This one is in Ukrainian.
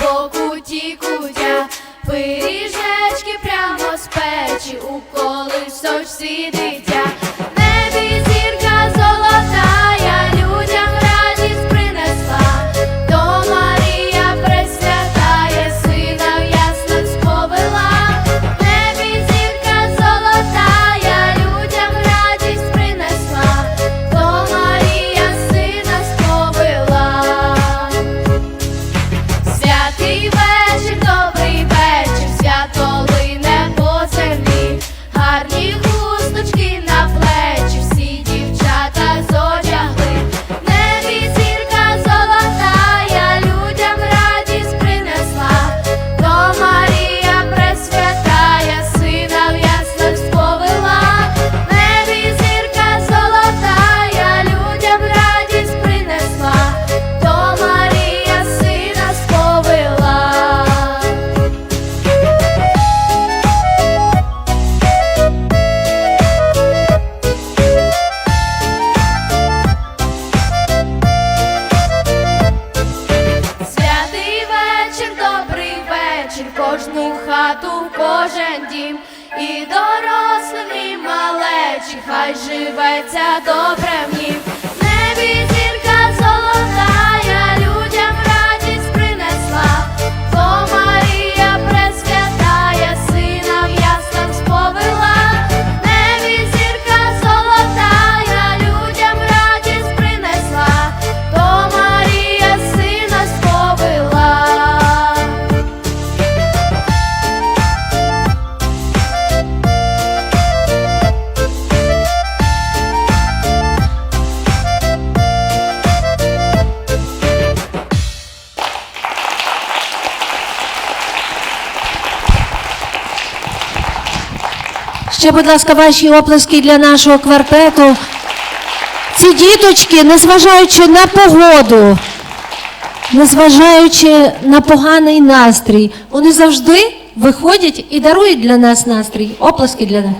по куті кутя, пиріжечки прямо з печі, у колисочці дитя. власну хату в кожен дім, і дорослим, і малечі, хай живеться добре. Ще, будь ласка, ваші оплески для нашого квартету. Ці діточки, незважаючи на погоду, незважаючи на поганий настрій, вони завжди виходять і дарують для нас настрій. Оплески для них.